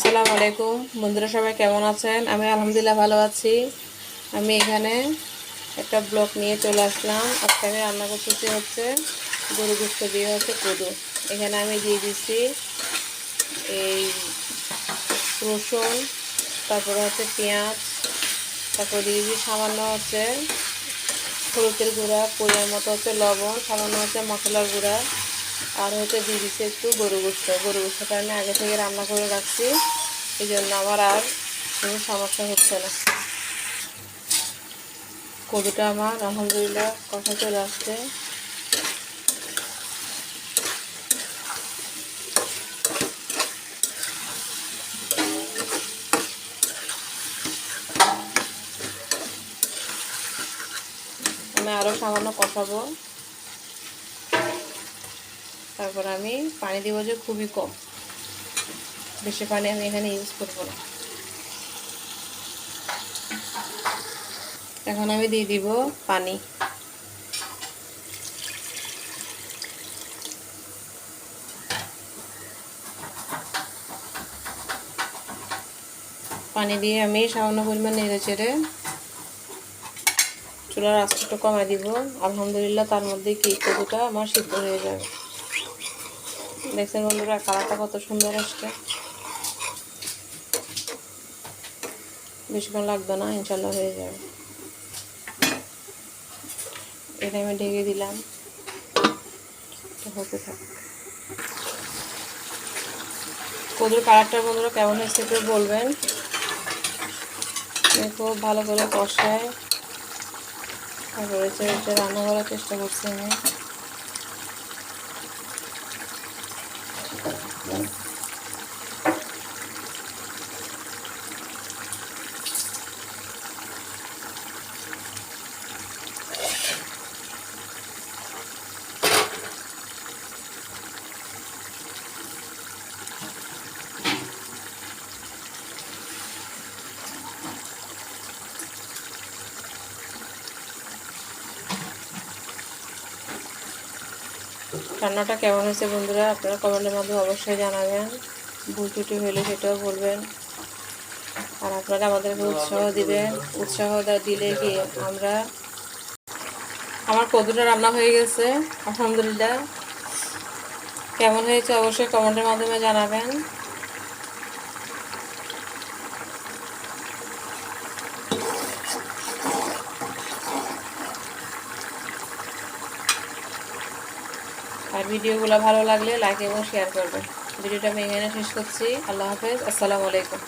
আসসালামু আলাইকুম। বন্ধুরা সবাই কেমন আছেন? আমি আলহামদুলিল্লাহ ভালো আছি। আমি এখানে একটা ব্লক নিয়ে চলে আসলাম। আজকে রান্না করতেছি হচ্ছে গরু গুস্ত দিয়ে হচ্ছে কদু। এখানে আমি দিয়ে দিচ্ছি এই রসুন, তারপরে হচ্ছে পেঁয়াজ, তারপর দিয়ে দিচ্ছি সামান্য হচ্ছে হলুদের গুঁড়া, পরিমাণ মতো হচ্ছে লবণ, সামান্য হচ্ছে মশলার গুঁড়া। আর হচ্ছে দিয়ে দিচ্ছি একটু গরু গোস্ত। গরু গোস্তটা কারণে আগে থেকে রান্না করে রাখছি। এই জন্য আমার আর কোনো সমস্যা হচ্ছে না। কবিটা আমার, আলহামদুলিল্লাহ, কথা চলে আসছে। আমি আরও সামান্য কষাবো তারপর আমি পানি দিব যে খুবই কম। বেশি পানি আমি এখানে ইউজ করব না। এখন আমি দিয়ে দিব পানি। পানি দিয়ে আমি সামান্য পরিমাণ নেড়ে চেড়ে চুলার একটু কমাই দিব। আলহামদুলিল্লাহ তার মধ্যে কি কদুটা আমার সিদ্ধ হয়ে যাবে। দেখছেন বন্ধুরা, কালারটা কত সুন্দর আসছে। বেশিক্ষণ লাগবে না, ইনশাল্লাহ হয়ে যাবে। এটা আমি ঢেকে দিলাম। হতে থাকে। কদুর কালারটা বন্ধুরা কেমন হয়েছে একটু বলবেন? খুব ভালো করে কষায় তারপরে হচ্ছে রান্না করার চেষ্টা করছি আমি। রান্নাটা কেমন হয়েছে বন্ধুরা, আপনারা কমেন্টের মাধ্যমে অবশ্যই জানাবেন। ভুল ত্রুটি হলে সেটাও বলবেন। আর আপনারা আমাদেরকে উৎসাহ দিবেন, উৎসাহ দিলে কি আমরা আমার কদুটা রান্না হয়ে গেছে, আলহামদুলিল্লাহ। কেমন হয়েছে অবশ্যই কমেন্টের মাধ্যমে জানাবেন। আর ভিডিওগুলো ভালো লাগলে লাইক এবং শেয়ার করবেন। ভিডিওটা আমি এখানে শেষ করছি। আল্লাহ হাফেজ। আসসালামু আলাইকুম।